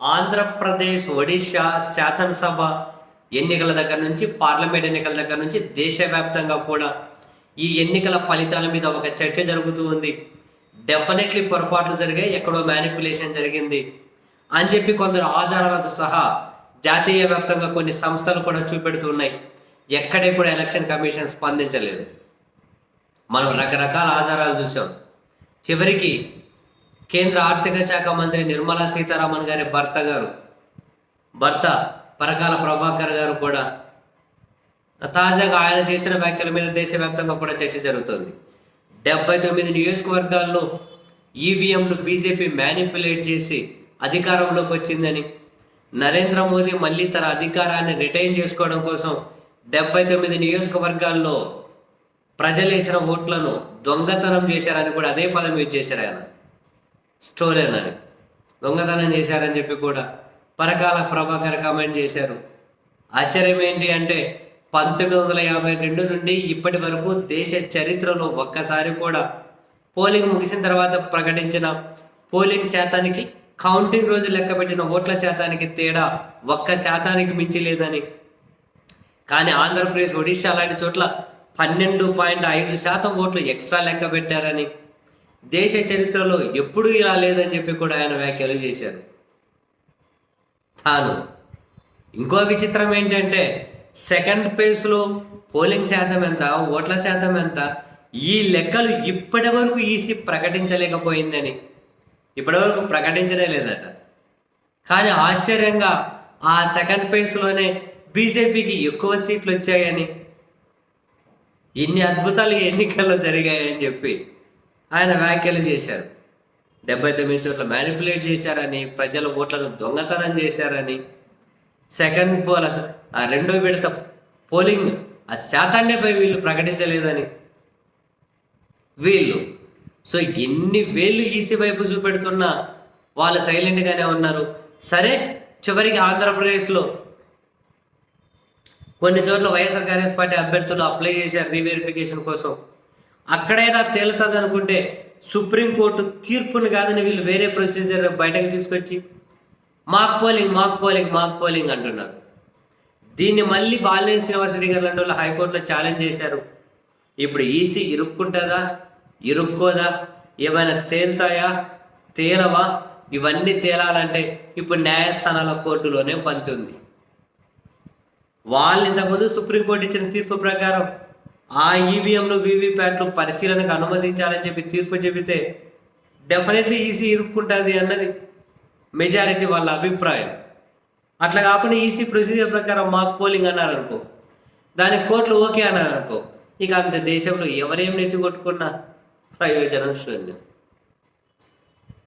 ఆంధ్రప్రదేశ్ ఒడిశా శాసనసభ ఎన్నికల దగ్గర నుంచి పార్లమెంట్ ఎన్నికల దగ్గర నుంచి దేశవ్యాప్తంగా కూడా ఈ ఎన్నికల ఫలితాల మీద ఒక చర్చ జరుగుతూ ఉంది. డెఫినెట్లీ పొరపాట్లు జరిగాయి ఎక్కడో మ్యానిపులేషన్ జరిగింది అని చెప్పి కొందరు ఆధారాలతో సహా జాతీయ వ్యాప్తంగా కొన్ని సంస్థలు కూడా చూపెడుతున్నాయి ఎక్కడే కూడా ఎలక్షన్ కమిషన్ స్పందించలేదు. మనం రకరకాల ఆధారాలు చూసాం. చివరికి కేంద్ర ఆర్థిక శాఖ మంత్రి నిర్మలా సీతారామన్ గారి భర్త గారు భర్త పరకాల ప్రభాకర్ గారు కూడా తాజాగా ఆయన చేసిన వ్యాఖ్యల మీద దేశవ్యాప్తంగా కూడా చర్చ జరుగుతుంది. డెబ్బై తొమ్మిది నియోజకవర్గాల్లో ఈవీఎంలు బీజేపీ మ్యానిపులేట్ చేసి అధికారంలోకి వచ్చిందని నరేంద్ర మోదీ మళ్ళీ తన అధికారాన్ని రిటైన్ చేసుకోవడం కోసం డెబ్బై తొమ్మిది నియోజకవర్గాల్లో ప్రజలు వేసిన ఓట్లను దొంగతనం చేశారని కూడా అదే పదం యూజ్ చేశారు ఆయన. స్టోరీ అని దొంగతనం చేశారని చెప్పి కూడా పరకాల ప్రభాకర్ కామెంట్ చేశారు. ఆశ్చర్యం ఏంటి అంటే పంతొమ్మిది వందల యాభై రెండు నుండి ఇప్పటి వరకు దేశ చరిత్రలో ఒక్కసారి కూడా పోలింగ్ ముగిసిన తర్వాత ప్రకటించిన పోలింగ్ శాతానికి కౌంటింగ్ రోజు లెక్క పెట్టిన ఓట్ల శాతానికి తేడా ఒక్క శాతానికి మించి లేదని. కానీ ఆంధ్రప్రదేశ్ ఒడిశా లాంటి చోట్ల పన్నెండు పాయింట్ ఐదు శాతం ఓట్లు ఎక్స్ట్రా లెక్క పెట్టారని. దేశ చరిత్రలో ఎప్పుడూ ఇలా లేదని చెప్పి కూడా ఆయన వ్యాఖ్యలు చేశారు. తాను. ఇంకో విచిత్రం ఏంటంటే సెకండ్ పేజ్లో పోలింగ్ శాతం ఎంత ఓట్ల శాతం ఎంత ఈ లెక్కలు ఇప్పటి వరకు ఈసీ ప్రకటించలేకపోయిందని. ఇప్పటి వరకు ప్రకటించనే లేదట. కానీ ఆశ్చర్యంగా ఆ సెకండ్ పేజ్లోనే బీజేపీకి ఎక్కువ సీట్లు వచ్చాయని ఇన్ని అద్భుతాలు ఎన్నికల్లో జరిగాయని చెప్పి ఆయన వ్యాఖ్యలు చేశారు. డెబ్బై తొమ్మిది చోట్ల మ్యానిపులేట్ చేశారని ప్రజల ఓట్లను దొంగతనం చేశారని. సెకండ్ పోల్ ఆ రెండో విడత పోలింగ్ ఆ శాతాన్నే పై వీళ్ళు ప్రకటించలేదని. వీళ్ళు సో ఎన్ని వేళ్ళు ఈసీ వైపు చూపెడుతున్నా వాళ్ళు సైలెంట్గానే ఉన్నారు. సరే చివరికి ఆంధ్రప్రదేశ్లో కొన్ని చోట్ల వైఎస్ఆర్ కాంగ్రెస్ పార్టీ అభ్యర్థులు అప్లై చేశారు రీవెరిఫికేషన్ కోసం. అక్కడైనా తేలుతుంది అనుకుంటే సుప్రీంకోర్టు తీర్పును కాదని వీళ్ళు వేరే ప్రొసీజర్ బయటకు తీసుకొచ్చి mock polling mock polling mock polling అంటున్నారు. దీన్ని మళ్ళీ బాలినేని శ్రీనివాసరెడ్డి గారు లాంటి వాళ్ళు హైకోర్టులో ఛాలెంజ్ చేశారు. ఇప్పుడు ఈసీ ఇరుక్కుంటుందా? ఇరుక్కోదా? ఏమైనా తేలుతాయా? తేలవా? ఇవన్నీ తేలాలంటే ఇప్పుడు న్యాయస్థానాల కోర్టులోనే పంతుంది వాళ్ళు ఇంతకుముందు సుప్రీంకోర్టు ఇచ్చిన తీర్పు ప్రకారం ఆ ఈవీఎంలు వీవీప్యాట్లు పరిశీలనకు అనుమతించాలని చెప్పి తీర్పు చెబితే డెఫినెట్లీ ఈసీ ఇరుక్కుంటుంది అన్నది మెజారిటీ వాళ్ళ అభిప్రాయం. అట్లా కాకుండా ఈసీ ప్రొసీజర్ ప్రకారం మాక్ పోలింగ్ అన్నారు అనుకో దానికి కోర్టులు ఓకే అన్నారు అనుకో ఇక అంత దేశంలో ఎవరేం నెత్తి కొట్టుకున్నా ప్రయోజనం శూన్యం.